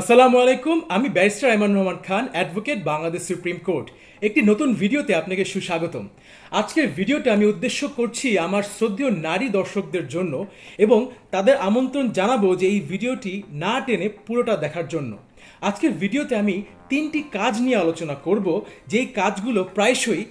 আসসালামু আলাইকুম, আমি barrister Aiman Rahman Khan, advocate Bangladesh supreme court. একটি নতুন ভিডিওতে আপনাকে সুস্বাগতম। আজকের ভিডিওটা আমি উদ্দেশ্য করছি আমার শ্রদ্ধেয় নারী দর্শকদের জন্য এবং তাদের আমন্ত্রণ জানাব যে এই ভিডিওটি না টেনে পুরোটা দেখার জন্য। আজকের ভিডিওতে আমি তিনটি কাজ নিয়ে আলোচনা করব, যেই কাজগুলো প্রায়শই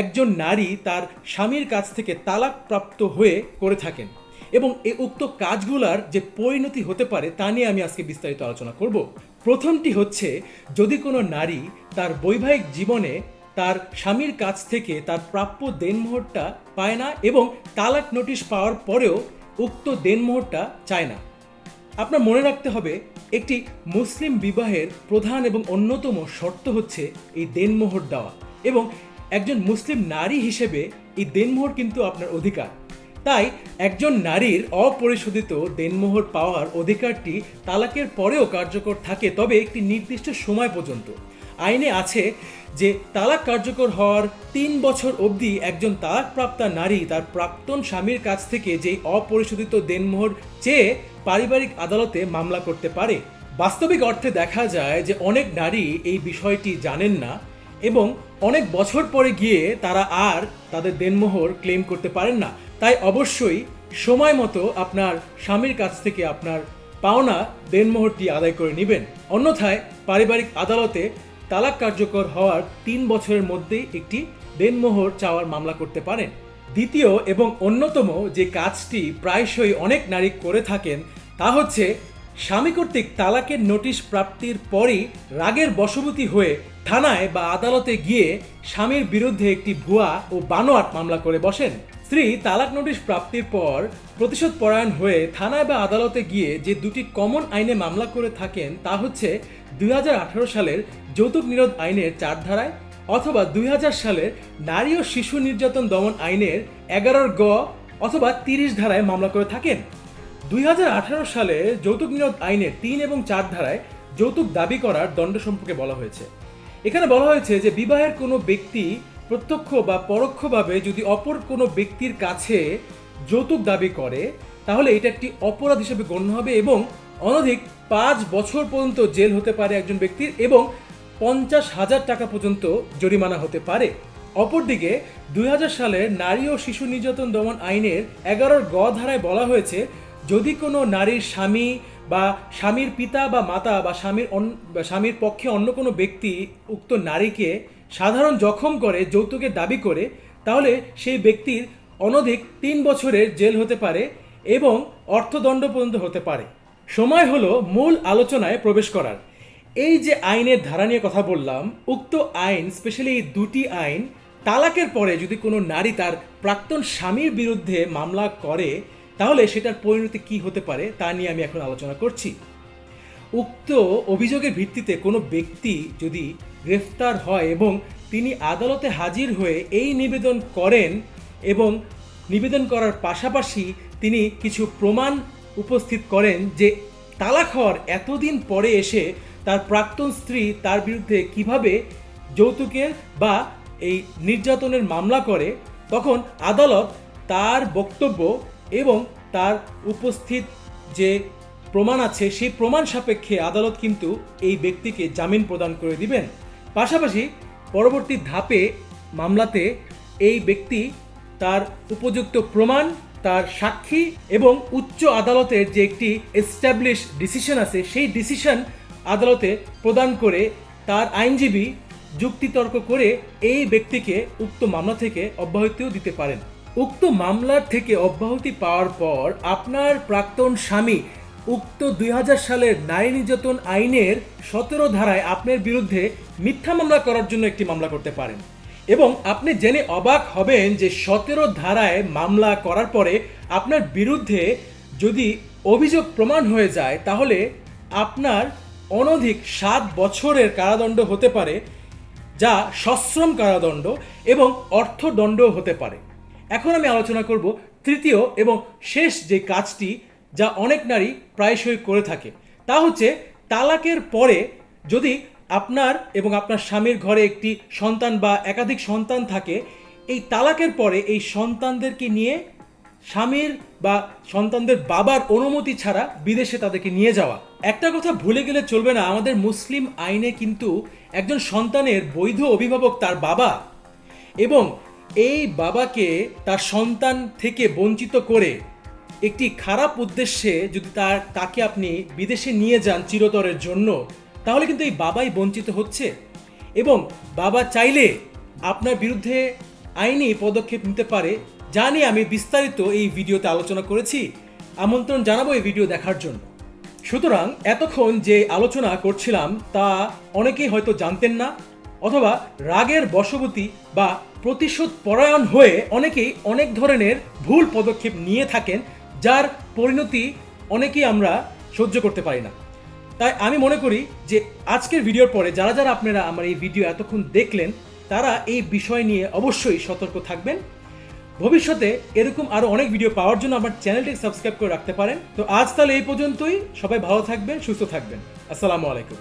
একজন নারী তার স্বামীর কাছ থেকে তালাকপ্রাপ্ত হয়ে করে থাকেন। এবং এই উক্ত কাজগুলার যে পরিণতি হতে পারে তা নিয়ে আমি আজকে বিস্তারিত আলোচনা করব। প্রথমটি হচ্ছে, যদি কোনো নারী তার বৈবাহিক জীবনে তার স্বামীর কাছ থেকে তার প্রাপ্য দেনমোহরটা পায় না এবং তালাক নোটিশ পাওয়ার পরেও উক্ত দেনমোহরটা চায় না। আপনার মনে রাখতে হবে, একটি মুসলিম বিবাহের প্রধান এবং অন্যতম শর্ত হচ্ছে এই দেনমোহর দেওয়া এবং একজন মুসলিম নারী হিসেবে এই দেনমোহর কিন্তু আপনার অধিকার। তাই একজন নারীর অপরিশোধিত দেনমোহর পাওয়ার অধিকারটি তালাকের পরেও কার্যকর থাকে তবে একটি নির্দিষ্ট সময় পর্যন্ত। আইনে আছে যে তালাক কার্যকর হওয়ার তিন বছর অবধি একজন তালাকপ্রাপ্তা নারী তার প্রাক্তন স্বামীর কাছ থেকে যেই অপরিশোধিত দেনমোহর চেয়ে পারিবারিক আদালতে মামলা করতে পারে। বাস্তবিক অর্থে দেখা যায় যে অনেক নারী এই বিষয়টি জানেন না এবং অনেক বছর পরে গিয়ে তারা আর তাদের দেনমোহর ক্লেম করতে পারেন না। তাই অবশ্যই সময় মতো আপনার স্বামীর কাছ থেকে আপনার পাওনা দেনমোহরটি আদায় করে নেবেন। অন্যথায় পারিবারিক আদালতে তালাক কার্যকর হওয়ার তিন বছরের মধ্যেই একটি দেনমোহর চাওয়ার মামলা করতে পারেন। দ্বিতীয় এবং অন্যতম যে কাজটি প্রায়শই অনেক নারী করে থাকেন, তা হচ্ছে স্বামী কর্তৃক তালাকের নোটিশ প্রাপ্তির পরই রাগের বশবতী হয়ে থানায় বা আদালতে গিয়ে স্বামীর বিরুদ্ধে একটি ভুয়া ও বানোয়াট মামলা করে বসেন। স্ত্রী তালাক নোটিশ প্রাপ্তির পর প্রতিশোধ পরায়ণ হয়ে থানায় বা আদালতে গিয়ে যে দুটি কমন আইনে মামলা করে থাকেন তা হচ্ছে দুই সালের যৌতুক নিরোধ আইনের চার ধারায় অথবা দুই সালের নারী ও শিশু নির্যাতন দমন আইনের এগারোর গ অথবা তিরিশ ধারায় মামলা করে থাকেন। দুই হাজার আঠারো সালে যৌতুক নিরোধ আইনের তিন এবং চার ধারায় যৌতুক দাবি করার দণ্ড সম্পর্কে বলা হয়েছে। এখানে বলা হয়েছে যে বিবাহের কোনো ব্যক্তি প্রত্যক্ষ বা পরোক্ষভাবে যদি অপর কোনো ব্যক্তির কাছে যৌতুক দাবি করে, তাহলে এটা একটি অপরাধ হিসেবে গণ্য হবে এবং অনধিক পাঁচ বছর পর্যন্ত জেল হতে পারে একজন ব্যক্তির এবং পঞ্চাশ হাজার টাকা পর্যন্ত জরিমানা হতে পারে। অপরদিকে, দুই হাজার সালের নারী ও শিশু নির্যাতন দমন আইনের এগারোর গ ধারায় বলা হয়েছে, যদি কোনো নারীর স্বামী বা স্বামীর পিতা বা মাতা বা স্বামীর স্বামীর পক্ষে অন্য কোনো ব্যক্তি উক্ত নারীকে সাধারণ জখম করে যৌতুকের দাবি করে, তাহলে সেই ব্যক্তির অনধিক তিন বছরের জেল হতে পারে এবং অর্থদণ্ড পর্যন্ত হতে পারে। সময় হলো মূল আলোচনায় প্রবেশ করার। এই যে আইনের ধারা নিয়ে কথা বললাম, উক্ত আইন, স্পেশালি এই দুটি আইন, তালাকের পরে যদি কোনো নারী তার প্রাক্তন স্বামীর বিরুদ্ধে মামলা করে, তাহলে সেটার পরিণতি কি হতে পারে তা নিয়ে আমি এখন আলোচনা করছি। উক্ত অভিযোগের ভিত্তিতে কোনো ব্যক্তি যদি গ্রেফতার হয় এবং তিনি আদালতে হাজির হয়ে এই নিবেদন করেন এবং নিবেদন করার পাশাপাশি তিনি কিছু প্রমাণ উপস্থিত করেন যে হওয়ার এতদিন পরে এসে তার প্রাক্তন স্ত্রী তার বিরুদ্ধে কীভাবে যৌতুকের বা এই নির্যাতনের মামলা করে, তখন আদালত তার বক্তব্য এবং তার উপস্থিত যে প্রমাণ আছে, সেই প্রমাণ সাপেক্ষে আদালত কিন্তু এই ব্যক্তিকে জামিন প্রদান করে দিবেন। পাশাপাশি পরবর্তী ধাপে মামলাতে এই ব্যক্তি তার উপযুক্ত প্রমাণ, তার সাক্ষী এবং উচ্চ আদালতের যে একটি এস্টাবলিশ ডিসিশন আছে, সেই ডিসিশন আদালতে প্রদান করে তার আইনজীবী যুক্তিতর্ক করে এই ব্যক্তিকে উক্ত মামলা থেকে অব্যাহতিও দিতে পারেন। উক্ত মামলার থেকে অব্যাহতি পাওয়ার পর আপনার প্রাক্তন স্বামী উক্ত দুই হাজার সালের নারী নির্যাতন আইনের সতেরো ধারায় আপনার বিরুদ্ধে মিথ্যা মামলা করার জন্য একটি মামলা করতে পারেন। এবং আপনি জেনে অবাক হবেন যে সতেরো ধারায় মামলা করার পরে আপনার বিরুদ্ধে যদি অভিযোগ প্রমাণ হয়ে যায়, তাহলে আপনার অনধিক সাত বছরের কারাদণ্ড হতে পারে, যা সশ্রম কারাদণ্ড এবং অর্থদণ্ডও হতে পারে। এখন আমি আলোচনা করব তৃতীয় এবং শেষ যে কাজটি যা অনেক নারী প্রায়শই করে থাকে। তা হচ্ছে, তালাকের পরে যদি আপনার এবং আপনার স্বামীর ঘরে একটি সন্তান বা একাধিক সন্তান থাকে, এই তালাকের পরে এই সন্তানদেরকে নিয়ে স্বামীর বা সন্তানদের বাবার অনুমতি ছাড়া বিদেশে তাদেরকে নিয়ে যাওয়া। একটা কথা ভুলে গেলে চলবে না, আমাদের মুসলিম আইনে কিন্তু একজন সন্তানের বৈধ অভিভাবক তার বাবা এবং এই বাবাকে তার সন্তান থেকে বঞ্চিত করে একটি খারাপ উদ্দেশ্যে যদি তার তাকে আপনি বিদেশে নিয়ে যান চিরতরের জন্য, তাহলে কিন্তু এই বাবাই বঞ্চিত হচ্ছে। এবং বাবা চাইলে আপনার বিরুদ্ধে আইনি পদক্ষেপ নিতে পারে। যা নিয়ে আমি বিস্তারিত এই ভিডিওতে আলোচনা করেছি। আমন্ত্রণ জানাব এই ভিডিও দেখার জন্য। সুতরাং এতক্ষণ যে আলোচনা করছিলাম, তা অনেকেই হয়তো জানতেন না, অথবা রাগের বশবতী বা প্রতিশোধ পরায়ণ হয়ে অনেকেই অনেক ধরনের ভুল পদক্ষেপ নিয়ে থাকেন। যার পরিণতি অনেকেই আমরা সহ্য করতে পারি না। তাই আমি মনে করি যে আজকের ভিডিওর পরে যারা যারা আপনারা আমার এই ভিডিও এতক্ষণ দেখলেন, তারা এই বিষয় নিয়ে অবশ্যই সতর্ক থাকবেন। ভবিষ্যতে এরকম আরও অনেক ভিডিও পাওয়ার জন্য আমার চ্যানেলটি সাবস্ক্রাইব করে রাখতে পারেন। তো আজ তাহলে এই পর্যন্তই। সবাই ভালো থাকবেন, সুস্থ থাকবেন। আসসালামু আলাইকুম।